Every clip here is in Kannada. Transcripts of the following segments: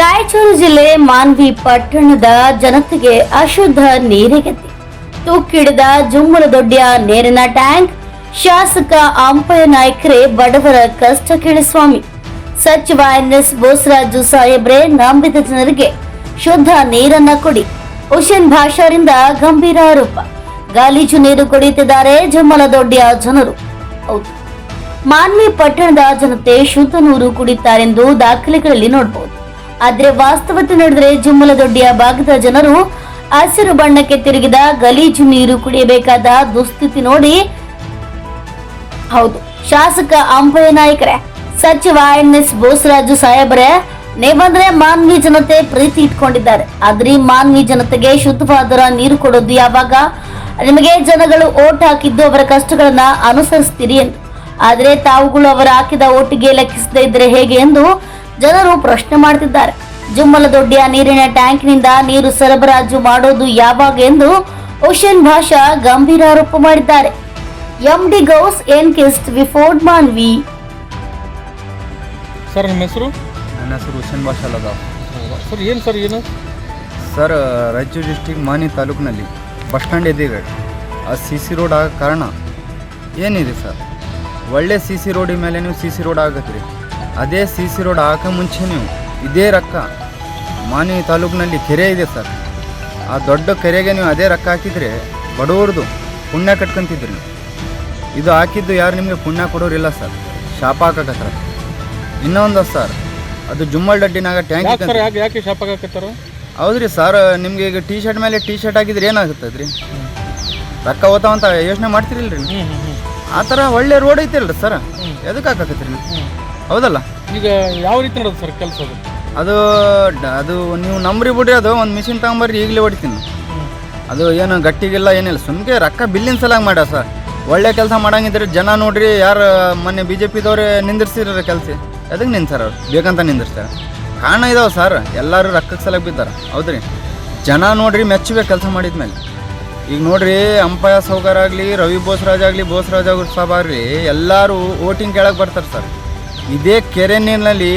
ರಾಯಚೂರು ಜಿಲ್ಲೆ ಮಾನ್ವಿ ಪಟ್ಟಣದ ಜನತೆಗೆ ಅಶುದ್ಧ ನೀರಿಗತಿ ತೂಕಿಡಿದ ಜುಮ್ಮಲದೊಡ್ಡಿಯ ನೀರಿನ ಟ್ಯಾಂಕ್, ಶಾಸಕ ಅಂಪಯ್ಯ ನಾಯ್ಕರೇ ಬಡವರ ಕಷ್ಟ ಕೇಳಿಸ್ವಾಮಿ ಸಚಿವ ಎನ್ಎಸ್ ಬೋಸರಾಜು ಸಾಹೇಬ್ರೆ ನಂಬಿದ ಜನರಿಗೆ ಶುದ್ಧ ನೀರನ್ನ ಕೊಡಿ. ಹುಸೇನ್ ಭಾಷಾರಿಂದ ಗಂಭೀರ ಆರೋಪ. ಗಾಲೀಜು ನೀರು ಕುಡಿಯುತ್ತಿದ್ದಾರೆ ಜಮ್ಮಲದೊಡ್ಡಿಯ ಜನರು. ಮಾನ್ವಿ ಪಟ್ಟಣದ ಜನತೆ ಶುದ್ಧ ನೀರು ಕುಡಿಯುತ್ತಾರೆಂದು ದಾಖಲೆಗಳಲ್ಲಿ ನೋಡಬಹುದು ಆದ್ರೆ ವಾಸ್ತವತೆ ನೋಡಿದ್ರೆ ಜುಮ್ಮಲದೊಡ್ಡಿಯ ಭಾಗದ ಜನರು ಹಸಿರು ಬಣ್ಣಕ್ಕೆ ತಿರುಗಿದ ಗಲೀಜು ನೀರು ಕುಡಿಯಬೇಕಾದ ದುಸ್ಥಿತಿ ನೋಡಿ ಹೌದು. ಶಾಸಕ ಅಂಪಯ್ಯ ನಾಯಕರೇ, ಸಚಿವ ಎನ್ ಎಸ್ ಬೋಸರಾಜು ಸಾಹೇಬರೇ, ನೀವಂದ್ರೆ ಮಾನ್ವಿ ಜನತೆ ಪ್ರೀತಿ ಇಟ್ಕೊಂಡಿದ್ದಾರೆ. ಆದ್ರೆ ಮಾನ್ವಿ ಜನತೆಗೆ ಶುದ್ಧವಾದರ ನೀರು ಕೊಡೋದು ಯಾವಾಗ? ನಿಮಗೆ ಜನಗಳು ಓಟ್ ಹಾಕಿದ್ದು ಅವರ ಕಷ್ಟಗಳನ್ನ ಅನುಸರಿಸ್ತೀರಿ ಎಂದು. ಆದ್ರೆ ತಾವುಗಳು ಅವರ ಹಾಕಿದ ಓಟಿಗೆ ಲೆಕ್ಕಿಸದೇ ಇದ್ರೆ ಹೇಗೆ ಎಂದು ಜನರು ಪ್ರಶ್ನೆ ಮಾಡ್ತಿದ್ದಾರೆ. ಜುಮ್ಮಲದೊಡ್ಡಿಯ ನೀರಿನ ಟ್ಯಾಂಕ್ನಿಂದ ನೀರು ಸರಬರಾಜು ಮಾಡೋದು ಯಾವಾಗ ಎಂದು ಓಷನ್ ಭಾಷಾ ಗಂಭೀರ ಆರೋಪ ಮಾಡಿದ್ದಾರೆ. ಎಂಡಿ ಗೌಸ್ ಎನ್ಕಿಸ್ಟ್ ವಿಫೋರ್ಡ್ ಮಾನ್ವಿ. ಸರ್ ನಿಮ್ಮ ಹೆಸರು? ನನ್ನ ಹೆಸರು ಹುಸೇನ್ ಭಾಷಾ ಲಗ ಸರ್ ಏನು ಸರ್ ಏನು? ಸರ್ ರಾಯಚೂರು ಡಿಸ್ಟಿಕ್ ಮಾನಿ ತಾಲೂಕಿನಲ್ಲಿ ಬಸ್ ಸ್ಟ್ಯಾಂಡ್ ಇದ್ದೀವಿ ಆ ಸಿ ಸಿ ರೋಡ್ ಆಗೋ ಕಾರಣ ಏನಿದೆ ಸರ್? ಒಳ್ಳೆ ಸಿ ಸಿ ರೋಡಿನ ಮೇಲೆ ನೀವು ಸಿ ಸಿ ರೋಡ್ ಆಗತ್ರಿ. ಅದೇ ಸಿ ಸಿ ರೋಡ್ ಹಾಕ ಮುಂಚೆ ನೀವು ಇದೇ ರೊಕ್ಕ. ಮಾನಿ ತಾಲೂಕಿನಲ್ಲಿ ಕೆರೆ ಇದೆ ಸರ್. ಆ ದೊಡ್ಡ ಕೆರೆಗೆ ನೀವು ಅದೇ ರೊಕ್ಕ ಹಾಕಿದರೆ ಬಡವ್ರದ್ದು ಪುಣ್ಯ ಕಟ್ಕೊಂತಿದ್ರಿ ಇದು ಹಾಕಿದ್ದು ಯಾರು ನಿಮಗೆ ಪುಣ್ಯ ಕೊಡೋರಿಲ್ಲ ಸರ್. ಶಾಪ ಹಾಕಕತ್ತಾರ. ಇನ್ನೊಂದು ಸರ್ ಅದು ಜುಮ್ಮಲ್ ಡಡ್ಡಿನಾಗ ಟ್ಯಾಂಕ್ ಯಾಕೆ ಶಾಪ ಹಾಕತ್ತಾರ ಹೌದ್ರಿ ಸರ್ ನಿಮ್ಗೆ ಈಗ ಟೀ ಶರ್ಟ್ ಮೇಲೆ ಟೀ ಶರ್ಟ್ ಹಾಕಿದ್ರೆ ಏನಾಗುತ್ತದೆ ರೀ ರೊಕ್ಕ ಓತಾವಂತ ಯೋಚನೆ ಮಾಡ್ತಿರಿಲ್ರಿ ಆ ಥರ ಒಳ್ಳೆ ರೋಡ್ ಐತಿಲ್ರಿ ಸರ್. ಎದಕ್ಕೆ ಹಾಕಕತ್ತೀರಿ ಹೌದಲ್ಲ? ಈಗ ಯಾವ ರೀತಿ ನಡೆದು ಸರ್ ಕೆಲಸ ಅದು? ಅದು ಡ- ಅದು ನೀವು ನಂಬ್ರಿ ಬಿಡ್ರಿ ಅದು ಒಂದು ಮಿಷಿನ್ ತಗೊಂಬರ್ರಿ ಈಗಲೇ ಹೊಡಿತೀನಿ. ಅದು ಏನು ಗಟ್ಟಿಗಿಲ್ಲ ಏನಿಲ್ಲ. ಸುಮ್ಕೆ ರೊಕ್ಕ ಬಿಲ್ಲಿನ ಸಲಾಗಿ ಮಾಡ್ಯಾರ ಸರ್. ಒಳ್ಳೆ ಕೆಲಸ ಮಾಡಂಗಿದ್ರೆ ಜನ ನೋಡ್ರಿ ಯಾರು ಮೊನ್ನೆ ಬಿ ಜೆ ಪಿದವ್ರೆ ನಿಂದಿರ್ಸಿರ ಕೆಲಸ. ಎದಕ್ಕೆ ನಿಂತಾರ ಅವ್ರು? ಬೇಕಂತ ನಿಂದಿರ್ತಾರೆ ಕಾರಣ ಇದಾವೆ ಸರ್. ಎಲ್ಲರೂ ರೊಕ್ಕಕ್ಕೆ ಸಲಾಗಿ ಬಿದ್ದಾರ. ಹೌದ್ರಿ? ಜನ ನೋಡ್ರಿ ಮೆಚ್ಚಬೇಕು ಕೆಲಸ ಮಾಡಿದ್ಮೇಲೆ. ಈಗ ನೋಡ್ರಿ ಅಂಪಯ ಸೌಕರ್ ಆಗಲಿ ರವಿ ಬೋಸ್ರಾಜ್ ಆಗಲಿ ಬೋಸ್ರಾಜ್ ಅವ್ರ ಸಾಬ್ ಆಗಲಿ ಎಲ್ಲರೂ ವೋಟಿಂಗ್ ಕೆಳಗೆ ಬರ್ತಾರೆ ಸರ್. ಇದೇ ಕೆರೆ ನೀರಿನಲ್ಲಿ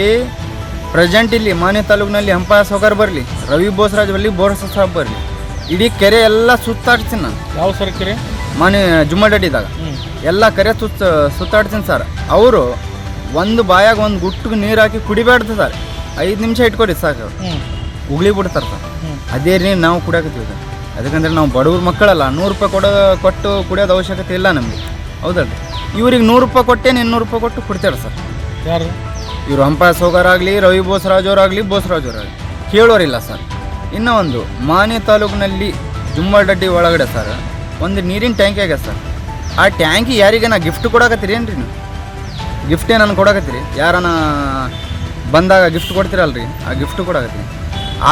ಪ್ರೆಸೆಂಟ್ ಇಲ್ಲಿ ಮಾನ್ಯ ತಾಲೂಕಿನಲ್ಲಿ ಹಂಪಾ ಸೌಕರ್ ಬರಲಿ ರವಿ ಬೋಸರಾಜ್ ಬರಲಿ ಬೋರಸ ಸಾಬ್ ಬರಲಿ. ಇಡೀ ಕೆರೆ ಎಲ್ಲ ಸುತ್ತಾಡ್ತೀನಿ ನಾನು. ಯಾವ ಸರ್ ಕೆರೆ? ಮಾನ್ಯ ಜುಮ್ಮಡಡ್ಡಿದಾಗ ಎಲ್ಲ ಕೆರೆ ಸುತ್ತ ಸುತ್ತಾಡ್ತೀನಿ ಸರ್. ಅವರು ಒಂದು ಬಾಯಾಗ ಒಂದು ಗುಟ್ಟಿಗೆ ನೀರು ಹಾಕಿ ಕುಡಿಬಾರ್ದು ಸರ್. ಐದು ನಿಮಿಷ ಇಟ್ಕೊಡಿ ಸಾಕು. ಉಗುಳಿ ಬಿಡ್ತಾರೆ ಸರ್. ಅದೇ ನೀರು ನಾವು ಕುಡಿಯಾಕತ್ತೀವಿ ಸರ್. ಅದಕ್ಕಂದ್ರೆ ನಾವು ಬಡವ್ರ ಮಕ್ಕಳಲ್ಲ ನೂರು ರೂಪಾಯಿ ಕೊಡೋ ಕೊಟ್ಟು ಕುಡಿಯೋದು ಅವಶ್ಯಕತೆ ಇಲ್ಲ ನಮಗೆ. ಹೌದಲ್ರಿ? ಇವ್ರಿಗೆ ನೂರು ರೂಪಾಯಿ ಕೊಟ್ಟೆ ಇನ್ನೂರು ರೂಪಾಯಿ ಕೊಟ್ಟು ಕುಡ್ತಾರೆ ಸರ್. ಯಾರು? ಇವರು ಹಂಪ ಸೋಗರ್ ಆಗಲಿ ರವಿ ಬೋಸರಾಜ್ ಅವರಾಗಲಿ ಬೋಸರಾಜ್ ಅವರಾಗಲಿ ಕೇಳೋರಿಲ್ಲ ಸರ್. ಇನ್ನೂ ಒಂದು ಮಾನೆ ತಾಲೂಕಿನಲ್ಲಿ ಜುಮ್ಮಡಡ್ಡಿ ಒಳಗಡೆ ಸರ್. ಒಂದು ನೀರಿನ ಟ್ಯಾಂಕಿ ಆಗ್ಯದ ಸರ್. ಆ ಟ್ಯಾಂಕಿ ಯಾರಿಗೆ ನಾ ಗಿಫ್ಟ್ ಕೊಡಕತ್ತೀರಿ ಏನ್ರಿ ನೀವು? ಗಿಫ್ಟ್ ನಾನು ಕೊಡಕತ್ತೀರಿ? ಯಾರನ ಬಂದಾಗ ಗಿಫ್ಟ್ ಕೊಡ್ತೀರಲ್ರಿ? ಆ ಗಿಫ್ಟ್ ಕೊಡಕತ್ತೀರಿ.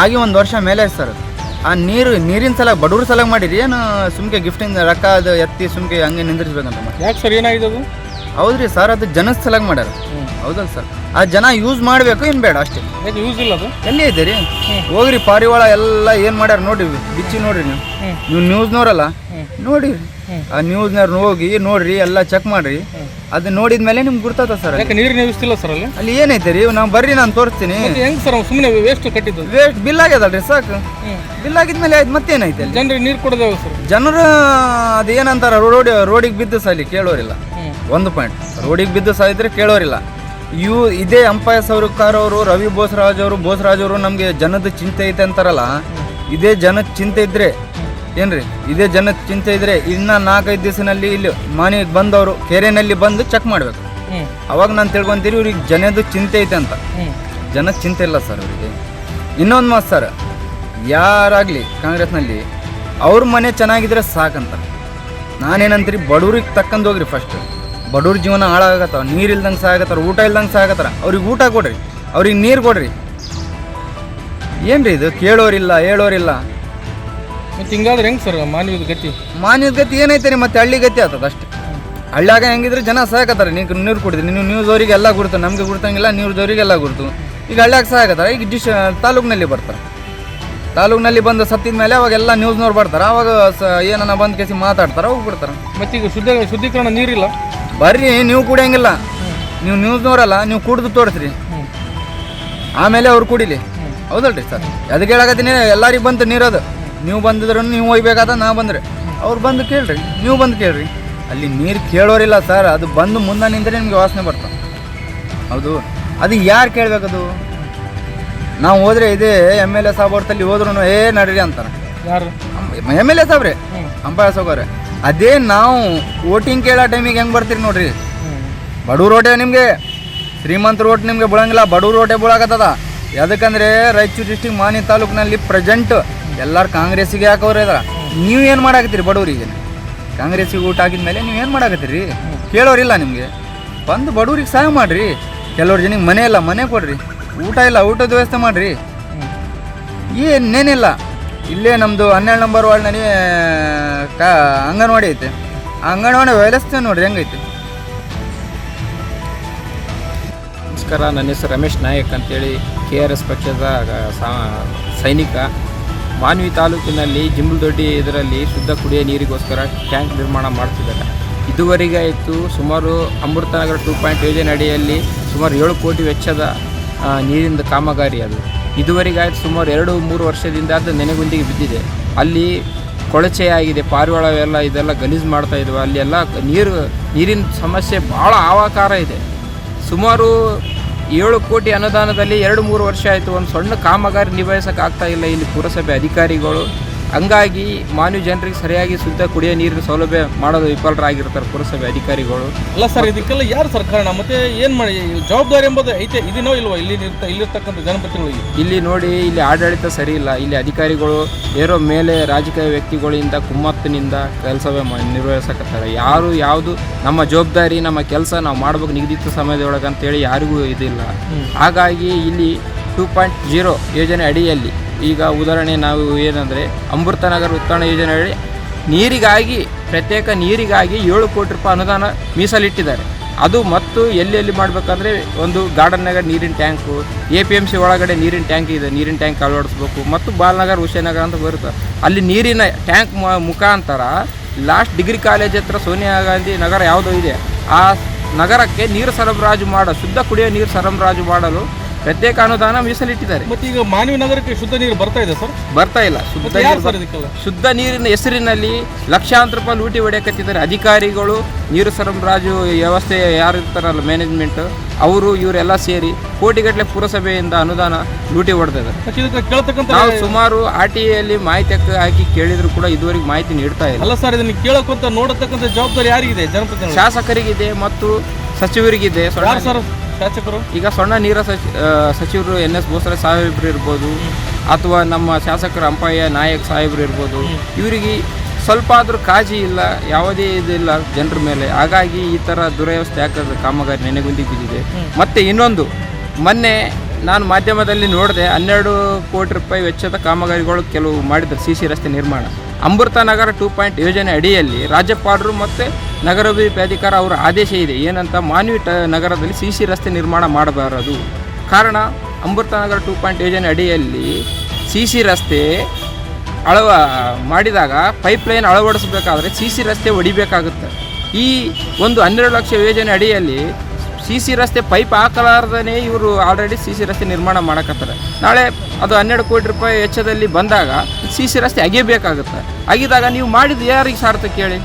ಆಗಿ ಒಂದು ವರ್ಷ ಮೇಲೆ ಸರ್. ಆ ನೀರು ನೀರಿನ ಸಲ ಬಡವ್ರ ಸಲ ಮಾಡಿರಿ? ಏನು ಸುಮ್ಕೆ ಗಿಫ್ಟಿಂದ ರೊಕ್ಕ ಅದು ಎತ್ತಿ ಸುಮ್ಕೆ ಹಂಗೆ ನಿಂದಿರ್ಸ್ಬೇಕಂತ ಯಾಕೆ ಸರ್ ಏನಾಗಿದೆ ಅದು? ಹೌದ್ರಿ ಸರ್ ಅದು ಜನದ ಸಲಾಗಿ ಮಾಡ್ಯಾರ. ಹೌದಲ್ಲ ಸರ್. ಆ ಜನ ಯೂಸ್ ಮಾಡಬೇಕು ಏನು ಬೇಡ ಅಷ್ಟೇ. ಯೂಸ್ ಇಲ್ಲ ಅದು? ಎಲ್ಲಿ ಐತೆ ರೀ? ಹೋಗ್ರಿ ಪಾರಿವಾಳ ಎಲ್ಲ ಏನು ಮಾಡ್ಯಾರ ನೋಡ್ರಿ ಬಿಚ್ಚಿ ನೋಡ್ರಿ ನೀವು. ನೀವು ನ್ಯೂಸ್ನವ್ರಲ್ಲ ನೋಡಿ. ಆ ನ್ಯೂಸ್ನವ್ರನ್ನ ಹೋಗಿ ನೋಡ್ರಿ ಎಲ್ಲ ಚೆಕ್ ಮಾಡ್ರಿ. ಅದು ನೋಡಿದ ಮೇಲೆ ನಿಮ್ಗೆ ಗುರ್ತದ ಸರ್ ಯಾಕೆ ನೀರಿನ ವ್ಯವಸ್ಥೆ ಸರ್ ಅಲ್ಲಿ? ಅಲ್ಲಿ ಏನೈತೆ ರೀ? ನಾವು ಬರ್ರಿ ನಾನು ತೋರಿಸ್ತೀನಿ. ಹೆಂಗ್ ಸರ್ ಸುಮ್ಮನೆ ವೇಸ್ಟ್ ಕಟ್ಟಿದ್ದು? ವೇಸ್ಟ್ ಬಿಲ್ ಆಗ್ಯದಲ್ರಿ ಸಾಕು. ಬಿಲ್ ಆಗಿದ್ಮೇಲೆ ಆಯ್ತು ಮತ್ತೇನೈತೆ ಅಲ್ಲಿ? ಜನರಿಗೆ ನೀರು ಕೊಡೋದೇ ಸರ್? ಜನರು ಅದೇನಂತಾರ ರೋಡ್ ರೋಡಿಗೆ ಬಿದ್ದು ಸಾಲಿ ಕೇಳೋರಿಲ್ಲ. ಹ್ಞೂ ಒಂದು ಪಾಯಿಂಟ್. ರೋಡಿಗೆ ಬಿದ್ದು ಸಾಯಿದ್ರೆ ಕೇಳೋರಿಲ್ಲ. ಇವು ಇದೇ ಅಂಪಾಯ ಸೌರಕಾರ್ ಅವರು ರವಿ ಬೋಸರಾಜ್ ಅವರು ಬೋಸರಾಜ್ ಅವರು ನಮಗೆ ಜನದ ಚಿಂತೆ ಐತೆ ಅಂತಾರಲ್ಲ ಇದೇ ಜನದ ಚಿಂತೆ ಇದ್ರೆ ಏನ್ರಿ? ಇದೇ ಜನದ ಚಿಂತೆ ಇದ್ರೆ ಇನ್ನ ನಾಲ್ಕೈದು ದಿವಸನಲ್ಲಿ ಇಲ್ಲಿ ಮನೆಗೆ ಬಂದವರು ಕೆರೆನಲ್ಲಿ ಬಂದು ಚೆಕ್ ಮಾಡಬೇಕು. ಅವಾಗ ನಾನು ತಿಳ್ಕೊಂತೀರಿ ಇವ್ರಿಗೆ ಜನದ ಚಿಂತೆ ಐತೆ ಅಂತ. ಜನದ ಚಿಂತೆ ಇಲ್ಲ ಸರ್ ಅವರಿಗೆ ಇನ್ನೊಂದು ಮಾತು ಸರ್ ಯಾರಾಗಲಿ ಕಾಂಗ್ರೆಸ್ನಲ್ಲಿ ಅವ್ರ ಮನೆ ಚೆನ್ನಾಗಿದ್ರೆ ಸಾಕಂತ. ನಾನೇನಂತೀರಿ? ಬಡವ್ರಿಗೆ ತಕ್ಕಂದು ಹೋಗ್ರಿ ಫಸ್ಟ್ ಬಡವ್ರ ಜೀವನ ಹಾಳಾಗತ್ತ ನೀರು ಇಲ್ದಂಗೆ ಸಾಗತ್ತಾರ ಊಟ ಇಲ್ದಂಗೆ ಸಾಗತ್ತಾರ ಅವ್ರಿಗೆ ಊಟ ಕೊಡ್ರಿ ಅವ್ರಿಗೆ ನೀರು ಕೊಡ್ರಿ. ಏನ್ರಿ ಇದು? ಕೇಳೋರಿಲ್ಲ ಹೇಳೋರಿಲ್ಲ. ಮತ್ತೆ ಹಿಂಗಾದ್ರೆ ಹೆಂಗೆ ಸರ್ ಮಾನ್ಯದ ಗತಿ? ಮಾನ್ಯದ ಗತಿ ಏನೈತೆ ರೀ? ಮತ್ತೆ ಹಳ್ಳಿ ಗತಿ ಆತದ ಅಷ್ಟೇ. ಹಳ್ಳ್ಯಾಗ ಹೆಂಗಿದ್ರೆ ಜನ ಸಾಕತ್ತಾರ ನೀವು ನೀರು ಕುಡಿದ್ರಿ ನೀವು ನ್ಯೂಸ್ ಅವ್ರಿಗೆ ಎಲ್ಲ ಗುರುತು ನಮಗೆ ಗುರ್ತಂಗಿಲ್ಲ ಅವ್ರಿಗೆಲ್ಲ ಗುರುತು. ಈಗ ಹಳ್ಳಿಯಾಗ ಸಾಕತ್ತಾರ ಈಗ ಡಿಶ್ ತಾಲೂಕಿನಲ್ಲಿ ಬರ್ತಾರೆ. ತಾಲೂಕಿನಲ್ಲಿ ಬಂದು ಸತ್ತಿದ ಮೇಲೆ ಅವಾಗ ಎಲ್ಲ ನ್ಯೂಸ್ನವ್ರು ಬರ್ತಾರೆ ಅವಾಗ ಸ ಏನನ್ನ ಬಂದು ಕೇಸಿ ಮಾತಾಡ್ತಾರೆ ಹೋಗ್ಬಿಡ್ತಾರೆ. ಮತ್ತೆ ಈಗ ಶುದ್ಧ ಶುದ್ಧೀಕರಣ ನೀರಿಲ್ಲ? ಬರ್ರಿ ನೀವು ಕುಡಿಯಂಗಿಲ್ಲ. ನೀವು ನ್ಯೂಸ್ನವರಲ್ಲ ನೀವು ಕುಡಿದು ತೋರಿಸ್ರಿ. ಆಮೇಲೆ ಅವ್ರು ಕುಡಿಲಿ. ಹೌದಲ್ರಿ ಸರ್? ಅದಕ್ಕೆ ಹೇಳಕತ್ತೀನಿ? ಎಲ್ಲರಿಗೆ ಬಂತು ನೀರದು ನೀವು ಬಂದಿದ್ರು ನೀವು ಒಯ್ಬೇಕಾದ ನಾ ಬಂದ್ರೆ. ಅವ್ರು ಬಂದು ಕೇಳ್ರಿ ನೀವು ಬಂದು ಕೇಳ್ರಿ. ಅಲ್ಲಿ ನೀರು ಕೇಳೋರಿಲ್ಲ ಸರ್ ಅದು ಬಂದು ಮುಂದೆ ನಿಂತರೆ ನಿಮಗೆ ವಾಸನೆ ಬರ್ತದೆ ಹೌದು. ಅದು ಯಾರು ಕೇಳಬೇಕದು? ನಾವು ಹೋದ್ರೆ ಇದೇ ಎಂ ಎಲ್ ಎ ಸಾಬ್ ಹೊರ್ತಲ್ಲಿ ಹೋದ್ರು ಏ ನಡ್ರಿ ಅಂತಾರೆ. ಯಾರು? ಎಂ ಎಲ್ ಎ ಸಾಬ್ರೆ? ಅಂಬಾಸ್ ಹೋಗೋರೆ ಅದೇ ನಾವು ವೋಟಿಂಗ್ ಕೇಳೋ ಟೈಮಿಗೆ ಹೆಂಗೆ ಬರ್ತೀರಿ ನೋಡ್ರಿ. ಬಡವ್ರ ಓಟೆ ನಿಮಗೆ, ಶ್ರೀಮಂತರ ಓಟ್ ನಿಮಗೆ ಬೀಳಂಗಿಲ್ಲ, ಬಡವ್ರ ಓಟೆ ಬೀಳಾಕತ್ತದ. ಯಾಕಂದರೆ ರಾಯಚೂರು ಡಿಸ್ಟಿಕ್ ಮಾನಿ ತಾಲೂಕಿನಲ್ಲಿ ಪ್ರೆಸೆಂಟ್ ಎಲ್ಲರೂ ಕಾಂಗ್ರೆಸ್ಸಿಗೆ ಹಾಕೋರು ಇದಾರ. ನೀವು ಏನು ಮಾಡಾಕತ್ತೀರಿ ಬಡವರಿಗೆ? ಕಾಂಗ್ರೆಸ್ಸಿಗೆ ಊಟ ಆಗಿದ್ಮೇಲೆ ನೀವು ಏನು ಮಾಡಾಕತ್ತೀರಿ? ಕೇಳೋರಿಲ್ಲ ನಿಮಗೆ. ಬಂದು ಬಡವ್ರಿಗೆ ಸಹಾಯ ಮಾಡಿರಿ. ಕೆಲವ್ರು ಜನಿಗೆ ಮನೆ ಇಲ್ಲ, ಮನೆ ಕೊಡ್ರಿ. ಊಟ ಇಲ್ಲ, ಊಟದ ವ್ಯವಸ್ಥೆ ಮಾಡಿರಿ. ಏನೇನಿಲ್ಲ ಇಲ್ಲೇ ನಮ್ಮದು ಹನ್ನೆರಡು ನಂಬರ್ ವಾರ್ಡ್ನಲ್ಲಿ ಕಾ, ಅಂಗನವಾಡಿ ಐತೆ. ಅಂಗನವಾಡಿ ವ್ಯವಸ್ಥೆ ನೋಡ್ರಿ ಹೆಂಗೈತೆ ನಮಸ್ಕಾರ, ನನ್ನ ಹೆಸರು ರಮೇಶ್ ನಾಯಕ್ ಅಂತೇಳಿ ಕೆ ಆರ್ ಎಸ್ ಪಕ್ಷದ ಸೈನಿಕ. ಮಾನ್ವಿ ತಾಲೂಕಿನಲ್ಲಿ ಜಿಂಬಲ್ದೊಡ್ಡಿ ಇದರಲ್ಲಿ ಶುದ್ಧ ಕುಡಿಯೋ ನೀರಿಗೋಸ್ಕರ ಟ್ಯಾಂಕ್ ನಿರ್ಮಾಣ ಮಾಡ್ತಿದ್ದಾರೆ. ಇದುವರೆಗೆ ಆಯಿತು ಸುಮಾರು ಅಮೃತನಗರ ಟೂ ಪಾಯಿಂಟ್ ಯೋಜನೆ ಅಡಿಯಲ್ಲಿ ಸುಮಾರು ಏಳು ಕೋಟಿ ವೆಚ್ಚದ ನೀರಿನ ಕಾಮಗಾರಿ ಅದು. ಇದುವರೆಗೆ ಆಯಿತು ಸುಮಾರು ಎರಡು, ಮೂರು ವರ್ಷದಿಂದ ಅದು ನೆನೆಗುಂದಿಗೆ ಬಿದ್ದಿದೆ. ಅಲ್ಲಿ ಕೊಳಚೆ ಆಗಿದೆ ಪಾರಿವಾಳ ಎಲ್ಲ ಇದೆಲ್ಲ ಗಲೀಜು ಮಾಡ್ತಾ ಇದ್ವು. ಅಲ್ಲಿ ಎಲ್ಲ ನೀರು, ನೀರಿನ ಸಮಸ್ಯೆ ಭಾಳ ಆವಾಕಾರ ಇದೆ. ಸುಮಾರು ಏಳು ಕೋಟಿ ಅನುದಾನದಲ್ಲಿ ಎರಡು, ಮೂರು ವರ್ಷ ಆಯಿತು. ಒಂದು ಸಣ್ಣ ಕಾಮಗಾರಿ ನಿಭಾಯಿಸೋಕ್ಕಾಗ್ತಾ ಇಲ್ಲ ಇಲ್ಲಿ ಪುರಸಭೆ ಅಧಿಕಾರಿಗಳು. ಹಂಗಾಗಿ ಮಾನ್ಯ ಜನರಿಗೆ ಸರಿಯಾಗಿ ಶುದ್ಧ ಕುಡಿಯೋ ನೀರಿನ ಸೌಲಭ್ಯ ಮಾಡೋದು ವಿಫಲರಾಗಿರ್ತಾರೆ ಪುರಸಭೆ ಅಧಿಕಾರಿಗಳು. ಅಲ್ಲ ಸರ್ ಇದಕ್ಕೆಲ್ಲ ಯಾರು ಸರ್ಕಾರ ಮತ್ತೆ ಏನು ಮಾಡಿ? ಜವಾಬ್ದಾರಿ ಎಂಬುದು ಐತೆ ಇದನ್ನೋ ಇಲ್ವಾ? ಇಲ್ಲಿ ಇಲ್ಲಿರ್ತಕ್ಕಂಥ ಜನಪ್ರತಿನಿಧಿಗಳಿಗೆ? ಇಲ್ಲಿ ನೋಡಿ ಇಲ್ಲಿ ಆಡಳಿತ ಸರಿ ಇಲ್ಲ. ಇಲ್ಲಿ ಅಧಿಕಾರಿಗಳು ಏರೋ ಮೇಲೆ ರಾಜಕೀಯ ವ್ಯಕ್ತಿಗಳಿಂದ ಕುಮ್ಮತ್ತಿನಿಂದ ಕೆಲಸ ನಿರ್ವಹಿಸಕತ್ತಾರೆ. ಯಾರು ಯಾವುದು ನಮ್ಮ ಜವಾಬ್ದಾರಿ ನಮ್ಮ ಕೆಲಸ ನಾವು ಮಾಡ್ಬೇಕು ನಿಗದಿತ ಸಮಯದೊಳಗೆ ಅಂತೇಳಿ ಯಾರಿಗೂ ಇದಿಲ್ಲ. ಹಾಗಾಗಿ ಇಲ್ಲಿ ಟೂ ಪಾಯಿಂಟ್ ಜೀರೋ ಯೋಜನೆ ಅಡಿಯಲ್ಲಿ ಈಗ ಉದಾಹರಣೆ ನಾವು ಏನಂದರೆ ಅಮೃತನಗರ ಉತ್ಥಾನ ಯೋಜನೆ ಯೋಜನೆಯಲ್ಲಿ ನೀರಿಗಾಗಿ, ಪ್ರತ್ಯೇಕ ನೀರಿಗಾಗಿ ಏಳು ಕೋಟಿ ರೂಪಾಯಿ ಅನುದಾನ ಮೀಸಲಿಟ್ಟಿದ್ದಾರೆ. ಅದು ಮತ್ತು ಎಲ್ಲೆಲ್ಲಿ ಮಾಡಬೇಕಂದ್ರೆ ಒಂದು ಗಾರ್ಡನ್ನಾಗ ನೀರಿನ tank A P M C ಒಳಗಡೆ ನೀರಿನ ಟ್ಯಾಂಕ್ ಇದೆ, ನೀರಿನ ಟ್ಯಾಂಕ್ ಅಳವಡಿಸ್ಬೇಕು ಮತ್ತು ಬಾಲ್ನಗರ್, ಹುಸೇನಗರ್ ಅಂತ ಬರುತ್ತೆ. ಅಲ್ಲಿ ನೀರಿನ ಟ್ಯಾಂಕ್ ಮುಖಾಂತರ ಲಾಸ್ಟ್ ಡಿಗ್ರಿ ಕಾಲೇಜ್ ಹತ್ರ ಸೋನಿಯಾ ಗಾಂಧಿ ನಗರ ಯಾವುದೋ ಇದೆ. ಆ ನಗರಕ್ಕೆ ನೀರು ಸರಬರಾಜು ಮಾಡೋ, ಶುದ್ಧ ಕುಡಿಯೋ ನೀರು ಸರಬರಾಜು ಮಾಡಲು ಪ್ರತ್ಯೇಕ ಅನುದಾನ ಮೀಸಲಿಟ್ಟಿದ್ದಾರೆ. ಮತ್ತೆ ಈಗ ಮಾನವಿ ನಗರಕ್ಕೆ ಶುದ್ಧ ನೀರು ಬರ್ತಾ ಇದೆ ಸರ್? ಬರ್ತಾ ಇಲ್ಲ. ಶುದ್ಧ ಯಾರು ನೀರು ಸರ್ ಇದಕ್ಕೆಲ್ಲ ಶುದ್ಧ ನೀರಿನ ಹೆಸರಿನಲ್ಲಿ ಲಕ್ಷಾಂತರ ರೂಪಾಯಿ ಲೂಟಿ ಹೊಡೆಯಕತ್ತಿದ್ದಾರೆ. ಅಧಿಕಾರಿಗಳು ನೀರು ಸರಬರಾಜು ವ್ಯವಸ್ಥೆ ಯಾರು ಇರ್ತಾರಲ್ಲ ಮ್ಯಾನೇಜ್ಮೆಂಟ್ ಅವರು ಇವರೆಲ್ಲ ಸೇರಿ ಕೋಟಿಗಟ್ಟಲೆ ಪುರಸಭೆಯಿಂದ ಅನುದಾನ ಲೂಟಿ ಹೊಡೆದಿದ್ದಾರೆ. ಮತ್ತೆ ಇದಕ್ಕೆ ಕೇಳ್ತಕ್ಕಂಥ ನಾವು ಸುಮಾರು ಆರ್ ಟಿ ಐಯಲ್ಲಿ ಮಾಹಿತಿ ಹಾಕಿ ಕೇಳಿದ್ರು ಕೂಡ ಇದುವರೆಗೆ ಮಾಹಿತಿ ನೀಡ್ತಾ ಇಲ್ಲ. ಅಲ್ಲ ಸರ್ ಇದನ್ನ ಕೇಳಕ್ಕಂತ ನೋಡತಕ್ಕಂಥ ಜವಾಬ್ದಾರಿ ಯಾರಿಗಿದೆ? ಜನಪ್ರತಿನಿಧಿ ಶಾಸಕರಿಗಿದೆ ಮತ್ತು ಸಚಿವರಿಗಿದೆ. ಸೊಳ್ಳೆ- ಯಾರು ಸರ್? ಶಾಸಕರು? ಈಗ ಸಣ್ಣ ನೀರ ಸಚಿ ಸಚಿವರು ಎನ್ ಎಸ್ ಭೂಸರ ಸಾಹೇಬ್ರು ಇರ್ಬೋದು ಅಥವಾ ನಮ್ಮ ಶಾಸಕರು ಅಂಪಯ್ಯ ನಾಯಕ್ ಸಾಹೇಬ್ರು ಇರ್ಬೋದು ಇವರಿಗೆ ಸ್ವಲ್ಪ ಆದರೂ ಕಾಜಿ ಇಲ್ಲ ಯಾವುದೇ ಇದಿಲ್ಲ ಜನರ ಮೇಲೆ. ಹಾಗಾಗಿ ಈ ಥರ ದುರವ್ಯವಸ್ಥೆ ಆಗ್ತದೆ ಕಾಮಗಾರಿ ನೆನೆಗುಂದಿ ಬಿದ್ದಿದೆ. ಮತ್ತು ಇನ್ನೊಂದು ಮೊನ್ನೆ ನಾನು ಮಾಧ್ಯಮದಲ್ಲಿ ನೋಡಿದೆ ಹನ್ನೆರಡು ಕೋಟಿ ರೂಪಾಯಿ ವೆಚ್ಚದ ಕಾಮಗಾರಿಗಳು ಕೆಲವು ಮಾಡಿದ್ದಾರೆ ಸಿ ಸಿ ರಸ್ತೆ ನಿರ್ಮಾಣ. ಅಮೃತ ನಗರ ಟೂ ಪಾಯಿಂಟ್ ಯೋಜನೆ ಅಡಿಯಲ್ಲಿ ರಾಜ್ಯಪಾಲರು ಮತ್ತು ನಗರಾಭಿವೃದ್ಧಿ ಪ್ರಾಧಿಕಾರ ಅವರ ಆದೇಶ ಇದೆ. ಏನಂತ ಮಾನ್ವಿ ನಗರದಲ್ಲಿ ಸಿ ಸಿ ರಸ್ತೆ ನಿರ್ಮಾಣ ಮಾಡಬಾರದು. ಕಾರಣ ಅಮೃತ ನಗರ ಟೂ ಪಾಯಿಂಟ್ ಯೋಜನೆ ಅಡಿಯಲ್ಲಿ ಸಿ ಸಿ ರಸ್ತೆ ಅಳವ ಮಾಡಿದಾಗ ಪೈಪ್ಲೈನ್ ಅಳವಡಿಸಬೇಕಾದ್ರೆ ಸಿ ಸಿ ರಸ್ತೆ ಒಡಿಬೇಕಾಗುತ್ತೆ ಈ ಒಂದು ಹನ್ನೆರಡು ಲಕ್ಷ ಯೋಜನೆ ಅಡಿಯಲ್ಲಿ ಸಿ ಸಿ ರಸ್ತೆ ಪೈಪ್ ಹಾಕಲಾರ್ದೇ ಇವರು ಆಲ್ರೆಡಿ ಸಿ ಸಿ ರಸ್ತೆ ನಿರ್ಮಾಣ ಮಾಡಕತ್ತಾರೆ. ನಾಳೆ ಅದು ಹನ್ನೆರಡು ಕೋಟಿ ರೂಪಾಯಿ ವೆಚ್ಚದಲ್ಲಿ ಬಂದಾಗ ಸಿ ಸಿ ರಸ್ತೆ ಅಗೆಯಬೇಕಾಗುತ್ತೆ. ಅಗಿದಾಗ ನೀವು ಮಾಡಿದ್ದು ಯಾರಿಗೆ ಸಾರ್ಥಕ ಕೇಳಿ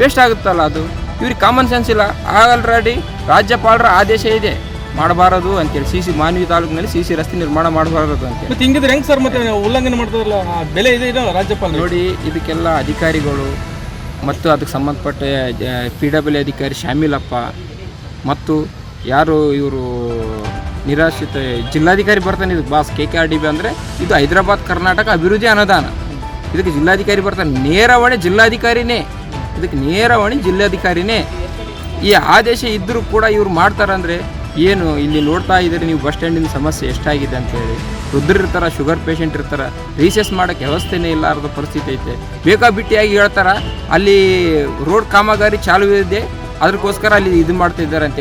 ವೇಸ್ಟ್ ಆಗುತ್ತಲ್ಲ ಅದು. ಇವ್ರಿಗೆ ಕಾಮನ್ ಸೆನ್ಸ್ ಇಲ್ಲ. ಆಲ್ರೆಡಿ ರಾಜ್ಯಪಾಲರ ಆದೇಶ ಇದೆ. ಮಾಡಬಾರದು ಅಂತೇಳಿ ಸಿ ಸಿ ಮಾನ್ವಿ ತಾಲೂಕಿನಲ್ಲಿ ಸಿ ಸಿ ರಸ್ತೆ ನಿರ್ಮಾಣ ಮಾಡಬಾರದು ಅಂತ ಮತ್ತೆ ಹಿಂಗಿದ್ರೆ ಹೆಂಗ್ ಸರ್ ಮತ್ತೆ ಉಲ್ಲಂಘನೆ ಮಾಡ್ತಾರಲ್ಲ ಆ ಬೆಲೆ ಇದೆ ಇದಲ್ಲ ರಾಜ್ಯಪಾಲ ನೋಡಿ ಇದಕ್ಕೆಲ್ಲ ಅಧಿಕಾರಿಗಳು ಮತ್ತು ಅದಕ್ಕೆ ಸಂಬಂಧಪಟ್ಟ ಪಿ ಡಬ್ಲ್ಯೂ ಅಧಿಕಾರಿ ಶಾಮಿಲಪ್ಪ ಮತ್ತು ಯಾರು ಇವರು ನಿರಾಶ್ರಿತ ಜಿಲ್ಲಾಧಿಕಾರಿ ಬರ್ತಾನೆ ಇದಕ್ಕೆ boss K K R D B ಅಂದರೆ ಇದು ಹೈದರಾಬಾದ್, ಕರ್ನಾಟಕ ಅಭಿವೃದ್ಧಿ ಅನುದಾನ. ಇದಕ್ಕೆ ಜಿಲ್ಲಾಧಿಕಾರಿ ಬರ್ತಾನೆ. ನೇರವಾಣಿ ಜಿಲ್ಲಾಧಿಕಾರಿನೇ. ಇದಕ್ಕೆ ನೇರವಾಣಿ ಜಿಲ್ಲಾಧಿಕಾರಿನೇ. ಈ ಆದೇಶ ಇದ್ದರೂ ಕೂಡ ಇವ್ರು ಮಾಡ್ತಾರಂದರೆ ಏನು ಇಲ್ಲಿ ನೋಡ್ತಾ ಇದ್ದರೆ ನೀವು ಬಸ್ ಸ್ಟ್ಯಾಂಡಿನ ಸಮಸ್ಯೆ ಎಷ್ಟಾಗಿದೆ ಅಂತೇಳಿ ಇರ್ತಾರೆ, ಶುಗರ್ ಪೇಷಂಟ್ ಇರ್ತಾರೆ ರೀಸೆಸ್ ಮಾಡೋಕ್ಕೆ ವ್ಯವಸ್ಥೆನೇ ಇಲ್ಲಾರದ ಪರಿಸ್ಥಿತಿ ಐತೆ. ಬೇಕಾಬಿಟ್ಟಿಯಾಗಿ ಹೇಳ್ತಾರೆ, ಅಲ್ಲಿ ರೋಡ್ ಕಾಮಗಾರಿ ಚಾಲು ಇದೆ ಅದಕ್ಕೋಸ್ಕರ ಅಲ್ಲಿ ಇದು ಮಾಡ್ತಿದ್ದಾರೆ ಅಂತೇಳಿ